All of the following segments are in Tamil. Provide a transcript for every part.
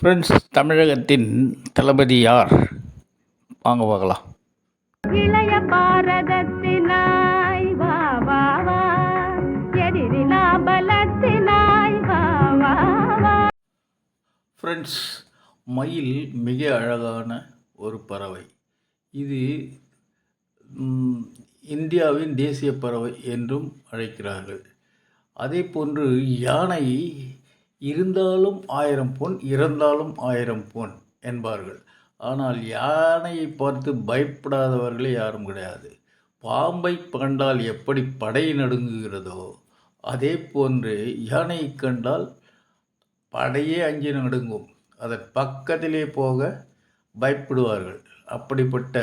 ஃப்ரெண்ட்ஸ் தமிழகத்தின் தளபதி யார் வாங்க பார்க்கலாம். இளைய பாரதத்தினாய் வா வா வா. எதிரிலா பலத்தினாய் வா வா வா. ஃப்ரெண்ட்ஸ் மயில் மிக அழகான ஒரு பறவை. இது இந்தியாவின் தேசிய பறவை என்றும் அழைக்கிறார்கள். அதே போன்று யானை இருந்தாலும் ஆயிரம் பொன் இறந்தாலும் ஆயிரம் பொன் என்பார்கள். ஆனால் யானையை பார்த்து பயப்படாதவர்களே யாரும் கிடையாது. பாம்பை கண்டால் எப்படி படை நடுங்குகிறதோ அதே போன்று யானையை கண்டால் படையே அஞ்சு நடுங்கும். அதன் பக்கத்திலே போக பயப்படுவார்கள். அப்படிப்பட்ட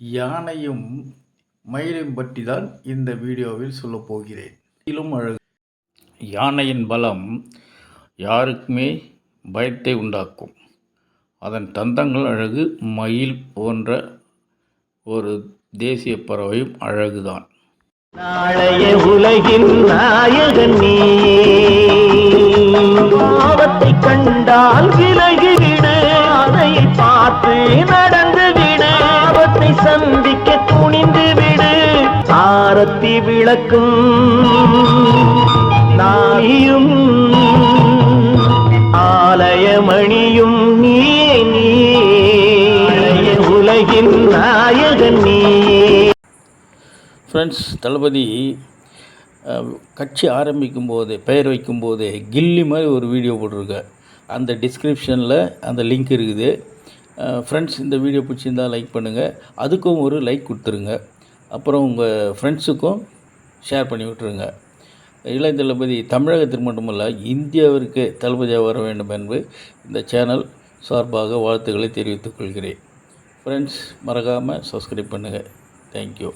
யானையும் மயிலையும் பற்றி தான் இந்த வீடியோவில் சொல்லப்போகிறேன் இதிலும் அழகு. யானையின் பலம் யாருக்குமே பயத்தை உண்டாக்கும். அதன் தந்தங்கள் அழகு மயில் போன்ற ஒரு தேசிய பறவையும் அழகுதான். நாளைய உலகின் நாயகன் நீ. பாவத்தை கண்டால் விலகிவிடு அதை பார்த்து நடந்து விடு ஆபத்தை சந்திக்க துணிந்து விடு ஆரத்தி விளக்கும். நாயும் ஃப்ரெண்ட்ஸ் தளபதி கட்சி ஆரம்பிக்கும் போதே பெயர் வைக்கும் போதே கில்லி மாதிரி ஒரு வீடியோ போட்டிருக்கேன் அந்த டிஸ்கிரிப்ஷனில் அந்த லிங்க் இருக்குது. ஃப்ரெண்ட்ஸ் இந்த வீடியோ பிடிச்சிருந்தா லைக் பண்ணுங்கள் அதுக்கும் ஒரு லைக் கொடுத்துருங்க. அப்புறம் உங்கள் ஃப்ரெண்ட்ஸுக்கும் ஷேர் பண்ணி விட்டுருங்க. இளைய தளபதி தமிழகத்திற்கு மட்டுமல்ல இந்தியாவிற்கு தளபதியாக வர வேண்டும் என்று இந்த சேனல் சார்பாக வாழ்த்துக்களை தெரிவித்துக் கொள்கிறேன். ஃப்ரெண்ட்ஸ் மறக்காமல் சப்ஸ்கிரைப் பண்ணுங்கள் தேங்க்யூ